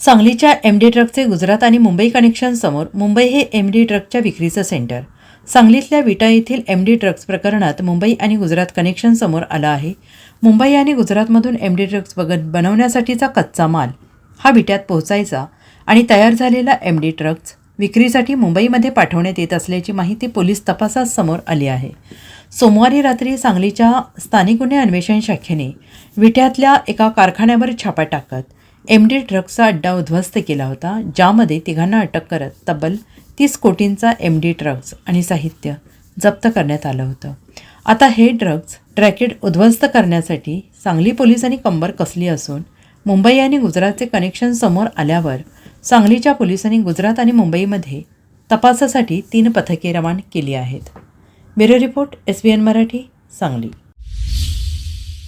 सांगलीच्या M D ट्रकचे गुजरात आणि मुंबई कनेक्शनसमोर मुंबई हे एम डी ट्रकच्या विक्रीचं सेंटर सांगलीतल्या विटा येथील एम डी ट्रक्स प्रकरणात मुंबई आणि गुजरात कनेक्शन समोर आलं आहे. मुंबई आणि गुजरातमधून एम डी ट्रक्स बग बनवण्यासाठीचा कच्चा माल हा विट्यात पोहोचायचा आणि तयार झालेला एम डी ट्रक्स विक्रीसाठी मुंबईमध्ये पाठवण्यात येत असल्याची माहिती पोलीस तपासात समोर आली आहे. सोमवारी रात्री सांगलीच्या स्थानिक गुन्हे अन्वेषण शाखेने विट्यातल्या एका कारखान्यावर छापा टाकत एम डी ट्रकचा अड्डा उद्ध्वस्त केला होता ज्यामध्ये तिघांना अटक करत तब्बल तीस कोटींचा एम डी ड्रग्ज आणि साहित्य जप्त करण्यात आलं होतं. आता हे ड्रग्ज ट्रॅकेट उद्ध्वस्त करण्यासाठी सांगली पोलिसांनी कंबर कसली असून मुंबई आणि गुजरातचे कनेक्शन समोर आल्यावर सांगलीच्या पोलिसांनी गुजरात आणि मुंबईमध्ये तपासासाठी तीन पथके रवान केली आहेत. Bureau report S B N Marathi Sangli.